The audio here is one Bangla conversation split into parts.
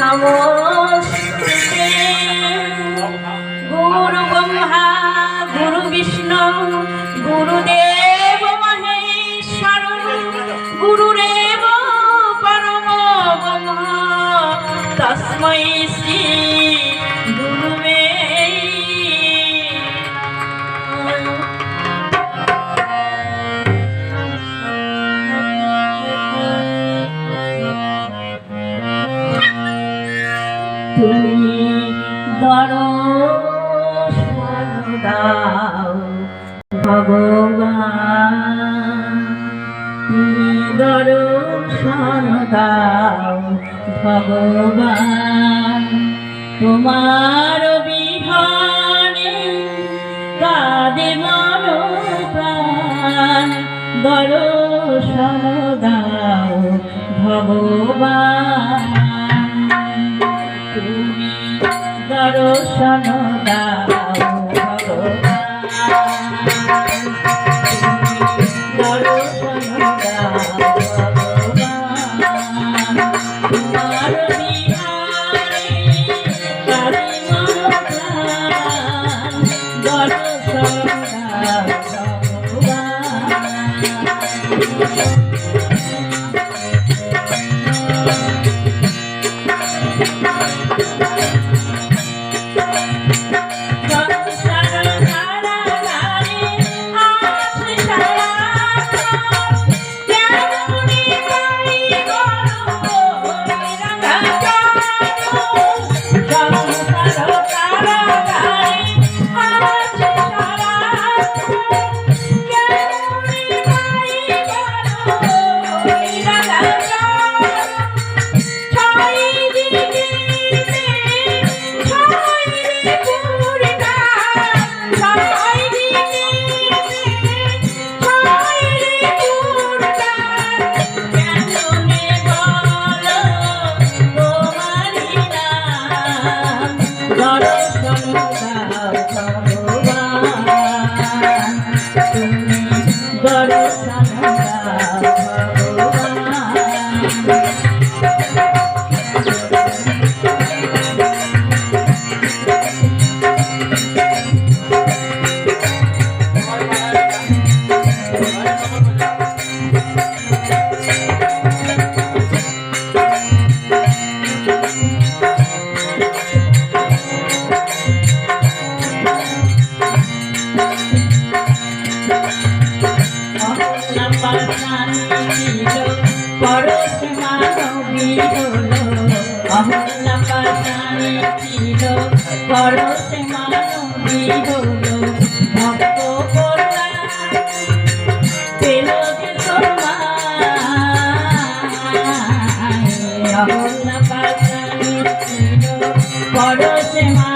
নমস্তে। গুরু ব্রহ্মা গুরু বিষ্ণু গুরুদেব মহেশ্বর তস্मै শ্রী দাও। ভগবান দর্শন দাও। ভগবান তোমার দর্শন দাও ভগবান পরশে মানবী হলো ভক্ত করলা পেল যে অহল্লা পাশানি ছিল পরশে মানবী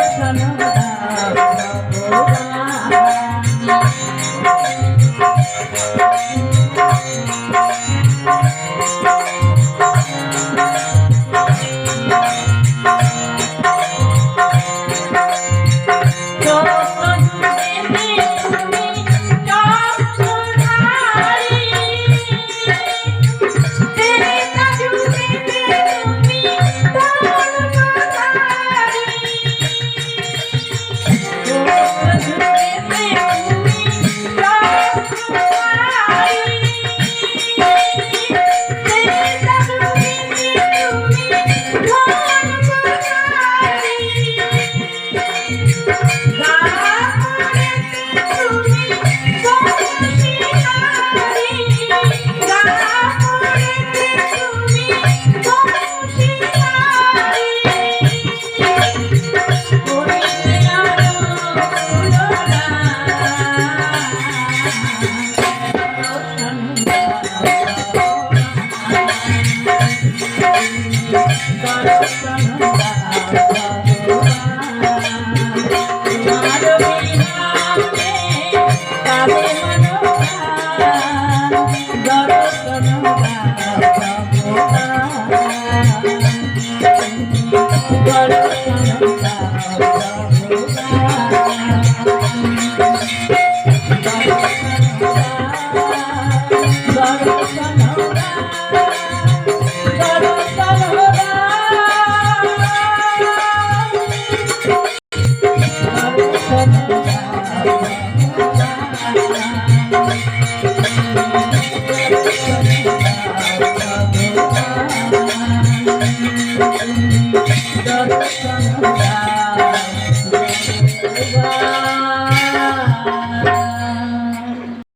Thank you. Thank you.